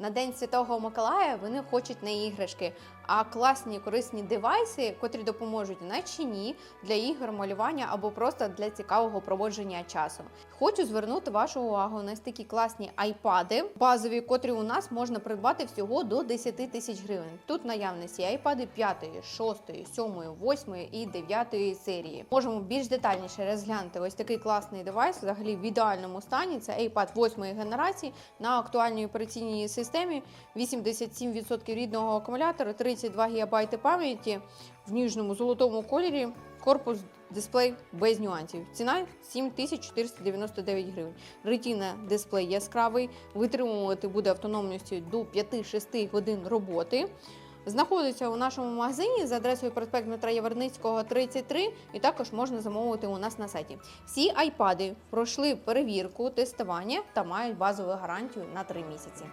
На День Святого Миколая вони хочуть не іграшки, а класні корисні девайси, котрі допоможуть на чині для ігор, малювання або просто для цікавого проводження часу. Хочу звернути вашу увагу на такі класні айпади, базові, котрі у нас можна придбати всього до 10 тисяч гривень. Тут наявності айпади 5, 6, 7, 8 і 9 серії. Можемо більш детальніше розглянути ось такий класний девайс, взагалі в ідеальному стані. Це iPad 8 генерації на актуальній операційній системі, 87% рідного акумулятора, 32 ГБ пам'яті в ніжному золотому кольорі. Корпус дисплей без нюансів. Ціна 7499 гривень. Ретіна дисплей яскравий, витримувати буде автономністю до 5-6 годин роботи. Знаходиться у нашому магазині за адресою проспект Дмитра Яворницького 33, і також можна замовити у нас на сайті. Всі айпади пройшли перевірку, тестування та мають базову гарантію на 3 місяці.